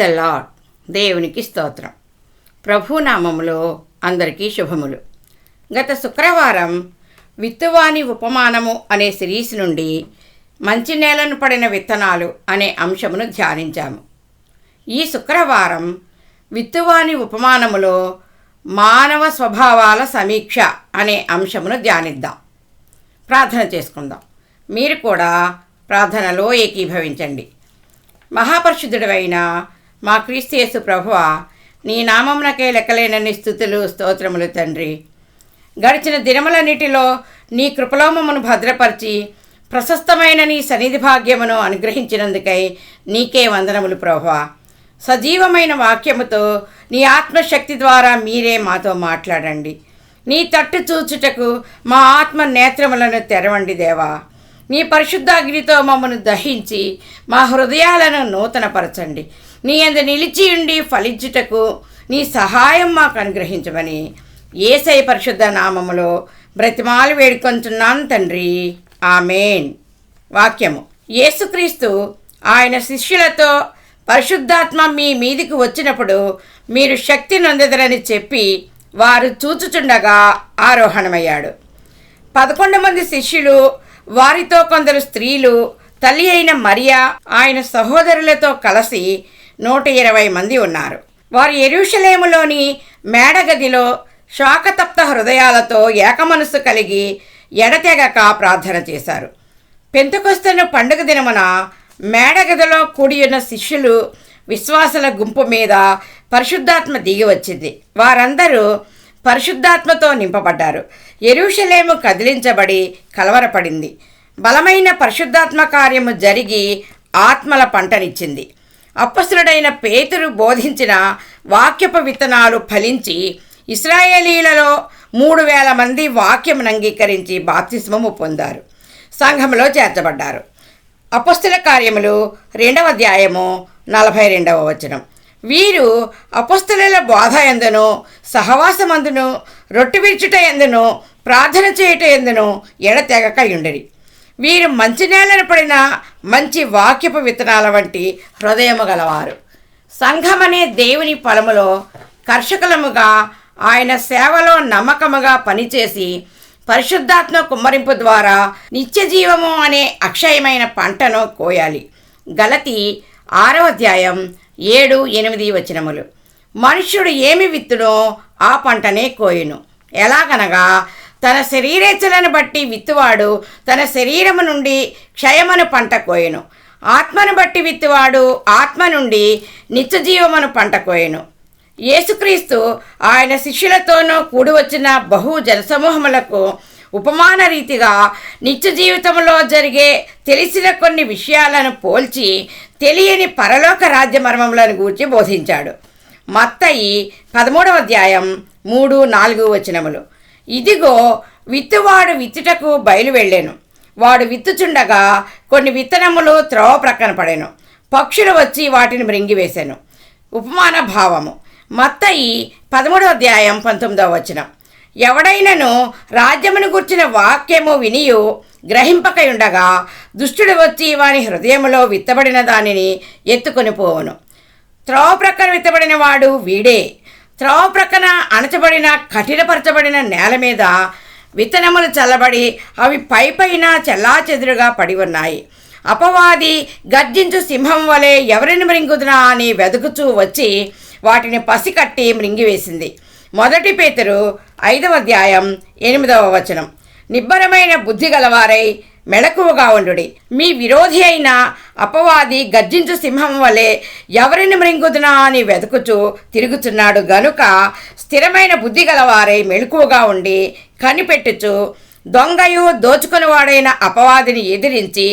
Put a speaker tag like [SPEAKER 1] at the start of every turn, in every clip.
[SPEAKER 1] the lord దేవునికి స్తోత్రం ప్రభునామములో అందరికీ శుభములు గత శుక్రవారం విత్తువాని ఉపమానము అనే సిరీస్ నుండి మంచి నేలను పడిన విత్తనాలు అనే అంశమును ధ్యానించాము ఈ శుక్రవారం విత్తువాని ఉపమానములో మానవ స్వభావాల సమీక్ష అనే అంశమును ధ్యానిద్దాం ప్రార్థన చేసుకుందాం మీరు కూడా ప్రార్థనలో ఏకీభవించండి మహాపరిశుద్ధుడైన మా క్రీస్తు ప్రభువ నీ నామమునకే లెక్కలేనన్ని స్థుతులు స్తోత్రములు తండ్రి గడిచిన దినములన్నిటిలో నీ కృపలోమమును భద్రపరిచి ప్రశస్తమైన నీ సన్నిధి భాగ్యమును అనుగ్రహించినందుకై నీకే వందనములు ప్రభా సజీవమైన వాక్యముతో నీ ఆత్మశక్తి ద్వారా మీరే మాతో మాట్లాడండి నీ తట్టు చూచుటకు మా ఆత్మ నేత్రములను తెరవండి దేవా నీ పరిశుద్ధాగ్నితో మమ్మను దహించి మా హృదయాలను నూతనపరచండి నీ నిలిచి నిలిచియుండి ఫలించుటకు నీ సహాయం మాకు అనుగ్రహించమని ఏసై పరిశుద్ధ నామములో బ్రతిమాలు వేడుకొంటున్నాను తండ్రి ఆమెన్ వాక్యము యేసుక్రీస్తు ఆయన శిష్యులతో పరిశుద్ధాత్మ మీ మీదికి వచ్చినప్పుడు మీరు శక్తి నొందదరని చెప్పి వారు చూచుచుండగా ఆరోహణమయ్యాడు పదకొండు మంది శిష్యులు వారితో కొందరు స్త్రీలు తల్లి అయిన మరియా ఆయన సహోదరులతో కలిసి నూట ఇరవై మంది ఉన్నారు వారు ఎరుషలేములోని మేడగదిలో శోకతప్త హృదయాలతో ఏకమనస్సు కలిగి ఎడతెగక ప్రార్థన చేశారు పెంతుకొస్తున్న పండుగ దినమున మేడగదిలో కూడియున్న శిష్యులు విశ్వాసల గుంపు మీద పరిశుద్ధాత్మ దిగి వచ్చింది వారందరూ పరిశుద్ధాత్మతో నింపబడ్డారు ఎరుషలేము కదిలించబడి కలవరపడింది బలమైన పరిశుద్ధాత్మ కార్యము జరిగి ఆత్మల పంటనిచ్చింది అప్పసురుడైన పేతురు బోధించిన వాక్యప విత్తనాలు ఫలించి ఇస్రాయేలీలలో మూడు వేల మంది వాక్యం అంగీకరించి బాప్తిస్మము పొందారు సంఘంలో చేర్చబడ్డారు అపస్తుల కార్యములు రెండవ అధ్యాయము నలభై రెండవ వచనం వీరు అపస్తుల బోధ ఎందును సహవాసమందును రొట్టు విరుచుట ఎందును ప్రార్థన చేయుట ఎందును ఎడతెగక ఉండరి వీరు మంచి నేలను పడిన మంచి వాక్యపు విత్తనాల వంటి హృదయము గలవారు సంఘమనే దేవుని పొలములో కర్షకులముగా ఆయన సేవలో నమ్మకముగా పనిచేసి పరిశుద్ధాత్మ కుమ్మరింపు ద్వారా నిత్య జీవము అనే అక్షయమైన పంటను కోయాలి గలతి ఆరవ అధ్యాయం ఏడు ఎనిమిది వచనములు మనుష్యుడు ఏమి విత్తునో ఆ పంటనే కోయును ఎలాగనగా తన శరీరేచ్ఛలను బట్టి విత్తువాడు తన శరీరము నుండి క్షయమను పంట కోయెను ఆత్మను బట్టి విత్తువాడు ఆత్మ నుండి నిత్యజీవమును పంట కోయెను యేసుక్రీస్తు ఆయన శిష్యులతోనూ కూడి వచ్చిన బహు జనసమూహములకు ఉపమాన రీతిగా నిత్య జీవితంలో జరిగే తెలిసిన కొన్ని విషయాలను పోల్చి తెలియని పరలోక రాజ్య మర్మములను గూర్చి బోధించాడు మత్తయి పదమూడవ అధ్యాయం మూడు నాలుగు వచనములు ఇదిగో విత్తువాడు విత్తుటకు బయలు వెళ్ళాను వాడు విత్తుచుండగా కొన్ని విత్తనములు త్రోవ ప్రక్కన పడాను పక్షులు వచ్చి వాటిని మృంగివేశాను ఉపమాన భావము మత్తయి పదమూడవ అధ్యాయం పంతొమ్మిదవ వచనం ఎవడైనను రాజ్యమును గుర్చిన వాక్యము వినియు ఉండగా దుష్టుడు వచ్చి వాని హృదయములో విత్తబడిన దానిని ఎత్తుకొని పోవును త్రోవ ప్రక్కన విత్తబడిన వాడు వీడే త్రవ ప్రక్కన అణచబడిన కఠినపరచబడిన నేల మీద విత్తనములు చల్లబడి అవి పై పైన చెల్లాచెదురుగా పడి ఉన్నాయి అపవాది గర్జించు సింహం వలె ఎవరిని మృంగుదునా అని వెతుకుచూ వచ్చి వాటిని పసికట్టి మృంగివేసింది మొదటి పేతరు ఐదవ అధ్యాయం ఎనిమిదవ వచనం నిబ్బరమైన బుద్ధి గలవారై మెడకువగా ఉండుడి మీ విరోధి అయిన అపవాది గర్జించు సింహం వలె ఎవరిని మృంగుదునా అని వెతుకుచు తిరుగుచున్నాడు గనుక స్థిరమైన బుద్ధి గలవారై మెళుకువగా ఉండి కనిపెట్టుచు దొంగయు దోచుకునివాడైన అపవాదిని ఎదిరించి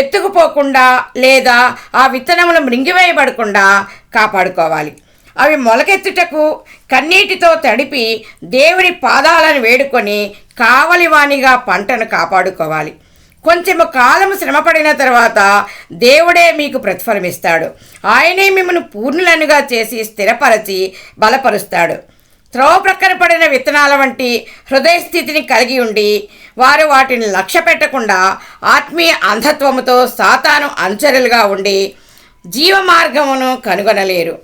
[SPEAKER 1] ఎత్తుకుపోకుండా లేదా ఆ విత్తనములు మృంగివేయబడకుండా కాపాడుకోవాలి అవి మొలకెత్తుటకు కన్నీటితో తడిపి దేవుని పాదాలను వేడుకొని కావలివాణిగా పంటను కాపాడుకోవాలి కొంచెము కాలము శ్రమపడిన తర్వాత దేవుడే మీకు ప్రతిఫలమిస్తాడు ఆయనే మిమ్మల్ని పూర్ణులనుగా చేసి స్థిరపరచి బలపరుస్తాడు త్రోవ ప్రక్కన పడిన విత్తనాల వంటి హృదయ స్థితిని కలిగి ఉండి వారు వాటిని లక్ష్య పెట్టకుండా ఆత్మీయ అంధత్వముతో సాతాను అంచరులుగా ఉండి జీవ మార్గమును కనుగొనలేరు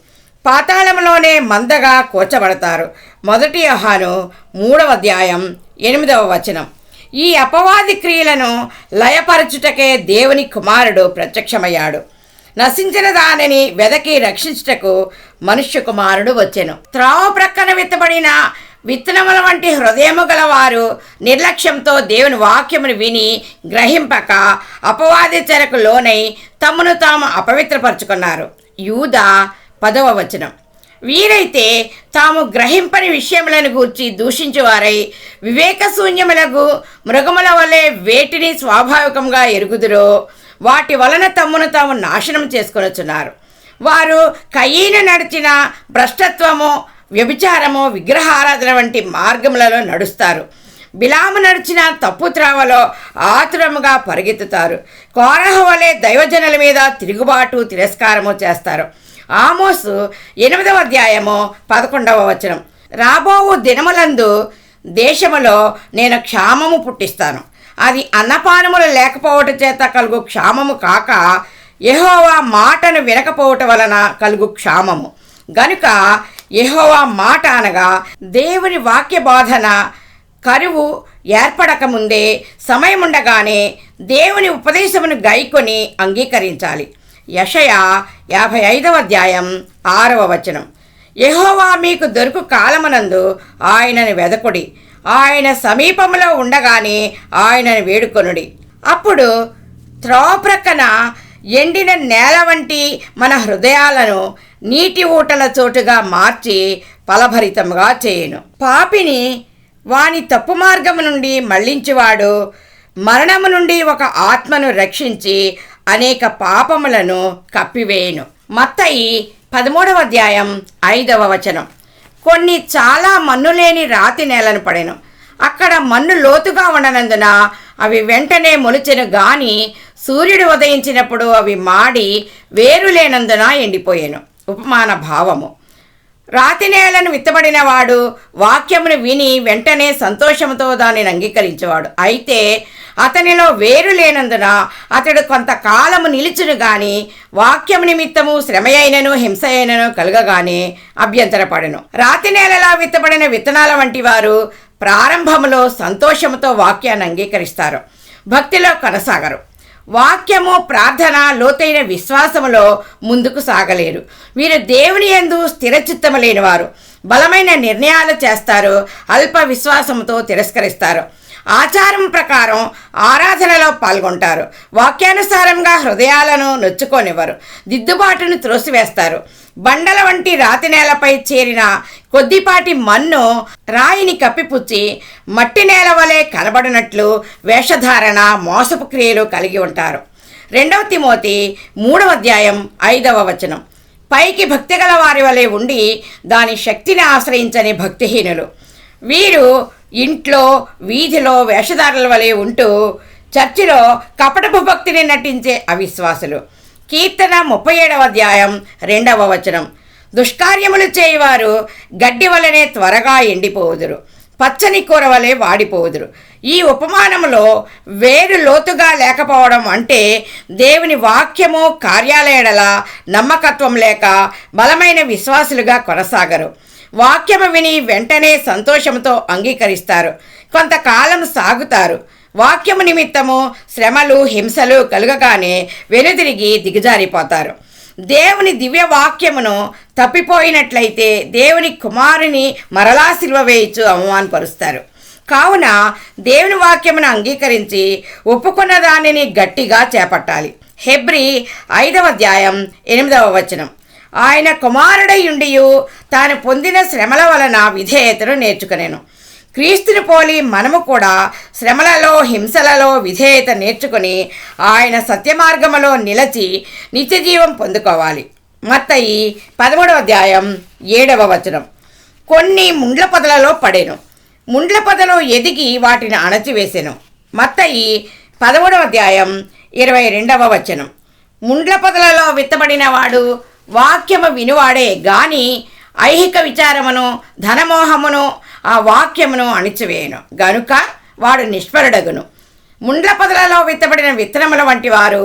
[SPEAKER 1] పాతాళంలోనే మందగా కోచబడతారు మొదటి ఆహాను మూడవ అధ్యాయం ఎనిమిదవ వచనం ఈ అపవాది క్రియలను లయపరచుటకే దేవుని కుమారుడు ప్రత్యక్షమయ్యాడు నశించిన దానిని వెదకి రక్షించుటకు మనుష్య కుమారుడు వచ్చెను త్రావ ప్రక్కన విత్తబడిన విత్తనముల వంటి హృదయము గలవారు నిర్లక్ష్యంతో దేవుని వాక్యమును విని గ్రహింపక అపవాది చెరకు లోనై తమను తాము అపవిత్రపరుచుకున్నారు యూద పదవ వచనం వీరైతే తాము గ్రహింపని విషయములను గూర్చి దూషించువారై వివేకశూన్యములకు మృగముల వలె వేటిని స్వాభావికంగా ఎరుగుదురో వాటి వలన తమ్మును తాము నాశనం చేసుకొనొచ్చున్నారు వారు కయ్యిన నడిచిన భ్రష్టత్వము వ్యభిచారము విగ్రహారాధన వంటి మార్గములలో నడుస్తారు బిలాము నడిచిన తప్పు త్రావలో ఆతురముగా పరిగెత్తుతారు కోరహ వలె దైవజనుల మీద తిరుగుబాటు తిరస్కారము చేస్తారు ఆమోసు ఎనిమిదవ అధ్యాయము పదకొండవ వచనం రాబోవు దినములందు దేశములో నేను క్షామము పుట్టిస్తాను అది అన్నపానములు లేకపోవటం చేత కలుగు క్షామము కాక యహోవా మాటను వినకపోవటం వలన కలుగు క్షామము గనుక యహోవా మాట అనగా దేవుని వాక్య బోధన కరువు ఏర్పడకముందే సమయముండగానే దేవుని ఉపదేశమును గైకొని అంగీకరించాలి యషయా యాభై ఐదవ అధ్యాయం ఆరవ వచనం యహోవా మీకు దొరుకు కాలమనందు ఆయనను వెదకుడి ఆయన సమీపంలో ఉండగానే ఆయనను వేడుకొనుడి అప్పుడు త్రోప్రక్కన ఎండిన నేల వంటి మన హృదయాలను నీటి ఊటల చోటుగా మార్చి ఫలభరితంగా చేయను పాపిని వాని తప్పు మార్గము నుండి మళ్లించివాడు మరణము నుండి ఒక ఆత్మను రక్షించి అనేక పాపములను కప్పివేయును మత్తయి పదమూడవ అధ్యాయం ఐదవ వచనం కొన్ని చాలా మన్ను లేని రాతి నేలను పడెను అక్కడ మన్ను లోతుగా ఉండనందున అవి వెంటనే మొలిచెను గాని సూర్యుడు ఉదయించినప్పుడు అవి మాడి వేరు లేనందున ఎండిపోయాను ఉపమాన భావము రాతి నేలను విత్తబడినవాడు వాక్యమును విని వెంటనే సంతోషంతో దానిని అంగీకరించేవాడు అయితే అతనిలో వేరు లేనందున అతడు కొంతకాలము నిలిచును గాని వాక్యం నిమిత్తము శ్రమయైనను అయినను కలగగానే అభ్యంతరపడను రాతి నేలలా విత్తబడిన విత్తనాల వంటి వారు ప్రారంభంలో సంతోషంతో వాక్యాన్ని అంగీకరిస్తారు భక్తిలో కొనసాగరు వాక్యము ప్రార్థన లోతైన విశ్వాసములో ముందుకు సాగలేరు వీరు దేవుని ఎందు స్థిరచిత్తము లేనివారు బలమైన నిర్ణయాలు చేస్తారు అల్ప విశ్వాసంతో తిరస్కరిస్తారు ఆచారం ప్రకారం ఆరాధనలో పాల్గొంటారు వాక్యానుసారంగా హృదయాలను నొచ్చుకోనివ్వరు దిద్దుబాటును త్రోసివేస్తారు బండల వంటి రాతి నేలపై చేరిన కొద్దిపాటి మన్ను రాయిని కప్పిపుచ్చి మట్టి నేల వలె కనబడినట్లు వేషధారణ మోసపు క్రియలు కలిగి ఉంటారు రెండవ తిమోతి మూడవ అధ్యాయం ఐదవ వచనం పైకి భక్తి గల వారి వలె ఉండి దాని శక్తిని ఆశ్రయించని భక్తిహీనులు వీరు ఇంట్లో వీధిలో వేషధారుల వలె ఉంటూ చర్చిలో కపటపు భక్తిని నటించే అవిశ్వాసులు కీర్తన ముప్పై ఏడవ అధ్యాయం రెండవ వచనం దుష్కార్యములు చేయవారు గడ్డి వలనే త్వరగా ఎండిపోదురు పచ్చని కూర వలె వాడిపోదురు ఈ ఉపమానంలో వేరు లోతుగా లేకపోవడం అంటే దేవుని వాక్యము కార్యాలయడల నమ్మకత్వం లేక బలమైన విశ్వాసులుగా కొనసాగరు వాక్యము విని వెంటనే సంతోషంతో అంగీకరిస్తారు కొంతకాలం సాగుతారు వాక్యము నిమిత్తము శ్రమలు హింసలు కలుగగానే వెనుదిరిగి దిగజారిపోతారు దేవుని దివ్య వాక్యమును తప్పిపోయినట్లయితే దేవుని కుమారుని మరలా శిల్వ వేయచ్చు అవమానపరుస్తారు కావున దేవుని వాక్యమును అంగీకరించి ఒప్పుకున్న దానిని గట్టిగా చేపట్టాలి హెబ్రి ఐదవ అధ్యాయం ఎనిమిదవ వచనం ఆయన కుమారుడై ఉండియు తాను పొందిన శ్రమల వలన విధేయతను నేర్చుకునేను క్రీస్తుని పోలి మనము కూడా శ్రమలలో హింసలలో విధేయత నేర్చుకుని ఆయన సత్యమార్గములో నిలచి నిత్యజీవం పొందుకోవాలి మత్తయి పదమూడవ అధ్యాయం ఏడవ వచనం కొన్ని ముండ్ల పదలలో పడేను ముండ్ల పదలో ఎదిగి వాటిని అణచివేశాను మత్తయి పదమూడవ అధ్యాయం ఇరవై రెండవ వచనం ముండ్ల పదలలో విత్తబడిన వాడు వాక్యము వినువాడే గాని ఐహిక విచారమును ధనమోహమును ఆ వాక్యమును అణిచివేయను గనుక వాడు నిష్ఫరడగును ముండ్ల పొదలలో విత్తబడిన విత్తనముల వంటి వారు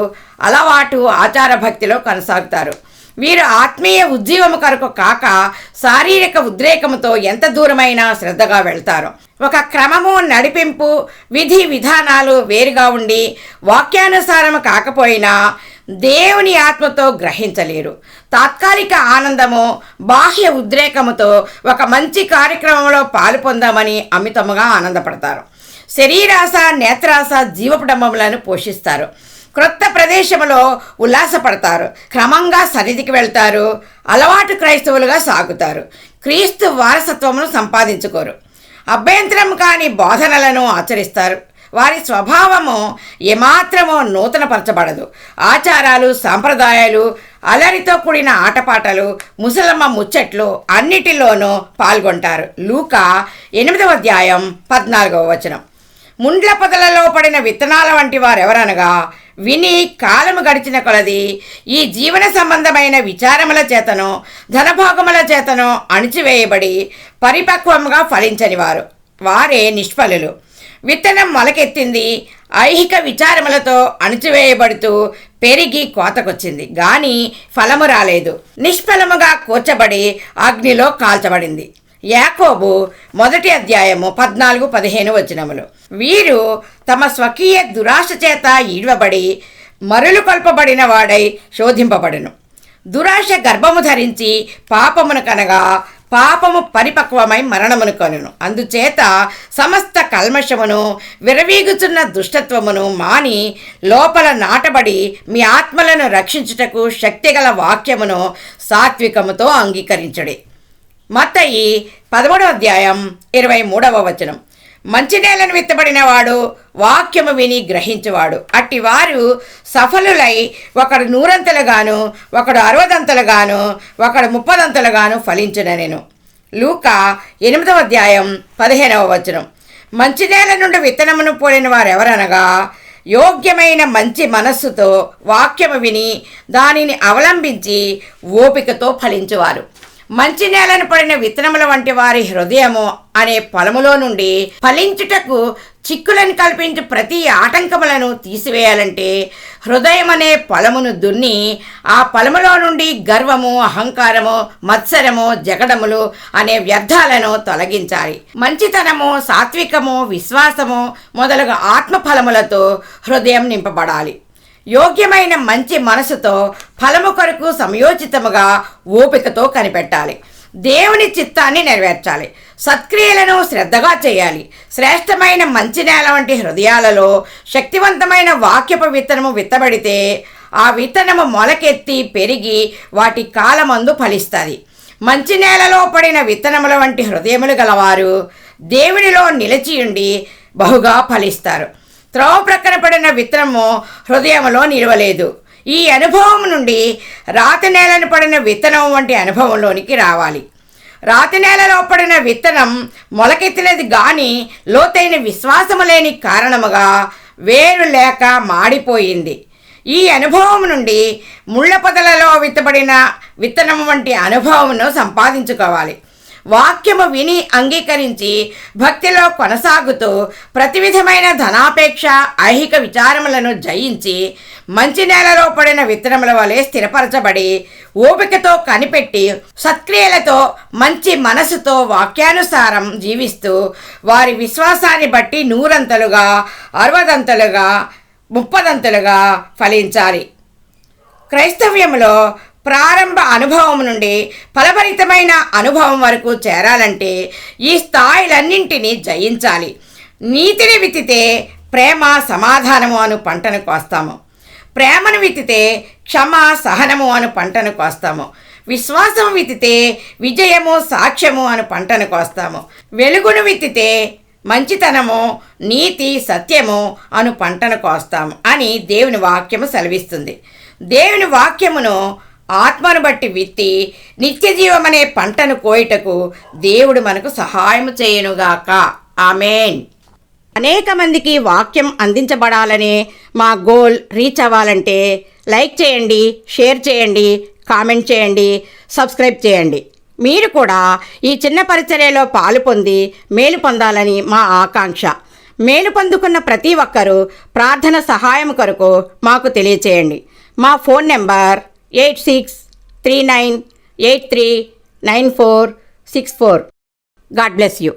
[SPEAKER 1] అలవాటు ఆచార భక్తిలో కొనసాగుతారు వీరు ఆత్మీయ ఉజ్జీవము కొరకు కాక శారీరక ఉద్రేకముతో ఎంత దూరమైనా శ్రద్ధగా వెళ్తారు ఒక క్రమము నడిపింపు విధి విధానాలు వేరుగా ఉండి వాక్యానుసారము కాకపోయినా దేవుని ఆత్మతో గ్రహించలేరు తాత్కాలిక ఆనందము బాహ్య ఉద్రేకముతో ఒక మంచి కార్యక్రమంలో పాలు పొందామని అమితముగా ఆనందపడతారు శరీరాస నేత్రాస జీవపుడంబములను పోషిస్తారు క్రొత్త ప్రదేశములో ఉల్లాసపడతారు క్రమంగా సన్నిధికి వెళ్తారు అలవాటు క్రైస్తవులుగా సాగుతారు క్రీస్తు వారసత్వమును సంపాదించుకోరు అభ్యంతరం కాని బోధనలను ఆచరిస్తారు వారి స్వభావము ఏమాత్రమో నూతనపరచబడదు ఆచారాలు సాంప్రదాయాలు అలరితో కూడిన ఆటపాటలు ముసలమ్మ ముచ్చట్లు అన్నిటిలోనూ పాల్గొంటారు లూక ఎనిమిదవ అధ్యాయం పద్నాలుగవ వచనం ముండ్ల పొదలలో పడిన విత్తనాల వంటి వారెవరనగా విని కాలము గడిచిన కొలది ఈ జీవన సంబంధమైన విచారముల చేతను ధనభోగముల చేతను అణిచివేయబడి పరిపక్వంగా ఫలించని వారు వారే నిష్ఫలులు విత్తనం మొలకెత్తింది ఐహిక విచారములతో అణచివేయబడుతూ పెరిగి కోతకొచ్చింది గాని ఫలము రాలేదు నిష్ఫలముగా కూర్చబడి అగ్నిలో కాల్చబడింది యాకోబు మొదటి అధ్యాయము పద్నాలుగు పదిహేను వచనములు వీరు తమ స్వకీయ దురాశ చేత ఈడవబడి మరులు కొల్పబడిన వాడై శోధింపబడును దురాశ గర్భము ధరించి పాపమును కనగా పాపము పరిపక్వమై మరణమును కనును అందుచేత సమస్త కల్మషమును విరవీగుచున్న దుష్టత్వమును మాని లోపల నాటబడి మీ ఆత్మలను రక్షించుటకు శక్తిగల వాక్యమును సాత్వికముతో అంగీకరించడి మత్తయి పదమూడవ అధ్యాయం ఇరవై మూడవ వచనం మంచి నేలను విత్తబడినవాడు వాక్యము విని గ్రహించువాడు అట్టి వారు సఫలులై ఒకడు నూరంతలుగాను ఒకడు అరవదంతలుగాను ఒకడు ముప్పదంతలుగాను ఫలించిన నేను లూక ఎనిమిదవ అధ్యాయం పదిహేనవ వచనం మంచి నేల నుండి విత్తనమును పోలిన వారు ఎవరనగా యోగ్యమైన మంచి మనస్సుతో వాక్యము విని దానిని అవలంబించి ఓపికతో ఫలించువారు మంచి నేలను పడిన విత్తనముల వంటి వారి హృదయము అనే పొలములో నుండి ఫలించుటకు చిక్కులను కల్పించి ప్రతి ఆటంకములను తీసివేయాలంటే హృదయం అనే పొలమును దున్ని ఆ పొలములో నుండి గర్వము అహంకారము మత్సరము జగడములు అనే వ్యర్థాలను తొలగించాలి మంచితనము సాత్వికము విశ్వాసము మొదలగు ఆత్మ ఫలములతో హృదయం నింపబడాలి యోగ్యమైన మంచి మనసుతో ఫలము కొరకు సమయోచితముగా ఓపికతో కనిపెట్టాలి దేవుని చిత్తాన్ని నెరవేర్చాలి సత్క్రియలను శ్రద్ధగా చేయాలి శ్రేష్టమైన మంచి నేల వంటి హృదయాలలో శక్తివంతమైన వాక్యపు విత్తనము విత్తబడితే ఆ విత్తనము మొలకెత్తి పెరిగి వాటి కాలమందు ఫలిస్తుంది మంచి నేలలో పడిన విత్తనముల వంటి హృదయములు గలవారు దేవునిలో నిలిచియుండి బహుగా ఫలిస్తారు త్రోవ ప్రక్కన పడిన విత్తనము హృదయంలో నిలవలేదు ఈ అనుభవం నుండి రాతి నేలను పడిన విత్తనం వంటి అనుభవంలోనికి రావాలి రాతి నేలలో పడిన విత్తనం మొలకెత్తినది గాని లోతైన విశ్వాసము లేని కారణముగా వేరు లేక మాడిపోయింది ఈ అనుభవం నుండి ముళ్ళ పొదలలో విత్తబడిన విత్తనం వంటి అనుభవమును సంపాదించుకోవాలి వాక్యము విని అంగీకరించి భక్తిలో కొనసాగుతూ ప్రతి విధమైన ధనాపేక్ష ఐహిక విచారములను జయించి మంచి నేలలో పడిన విత్తనముల వలె స్థిరపరచబడి ఓపికతో కనిపెట్టి సత్క్రియలతో మంచి మనసుతో వాక్యానుసారం జీవిస్తూ వారి విశ్వాసాన్ని బట్టి నూరంతలుగా అరవదంతలుగా ముప్పదంతలుగా ఫలించాలి క్రైస్తవ్యంలో ప్రారంభ అనుభవం నుండి ఫలపరితమైన అనుభవం వరకు చేరాలంటే ఈ స్థాయిలన్నింటినీ జయించాలి నీతిని విత్తితే ప్రేమ సమాధానము అను పంటను కోస్తాము ప్రేమను విత్తితే క్షమ సహనము అను పంటను కోస్తాము విశ్వాసం విత్తితే విజయము సాక్ష్యము అను పంటను కోస్తాము వెలుగును విత్తితే మంచితనము నీతి సత్యము అను పంటను కోస్తాము అని దేవుని వాక్యము సెలవిస్తుంది దేవుని వాక్యమును ఆత్మను బట్టి విత్తి నిత్యజీవమనే పంటను కోయటకు దేవుడు మనకు సహాయం చేయనుగాక ఆమెన్ అనేక మందికి వాక్యం అందించబడాలనే మా గోల్ రీచ్ అవ్వాలంటే లైక్ చేయండి షేర్ చేయండి కామెంట్ చేయండి సబ్స్క్రైబ్ చేయండి మీరు కూడా ఈ చిన్న పరిచర్యలో పాలు పొంది మేలు పొందాలని మా ఆకాంక్ష మేలు పొందుకున్న ప్రతి ఒక్కరూ ప్రార్థన సహాయం కొరకు మాకు తెలియచేయండి మా phone number eight six three nine eight three nine four six four God bless you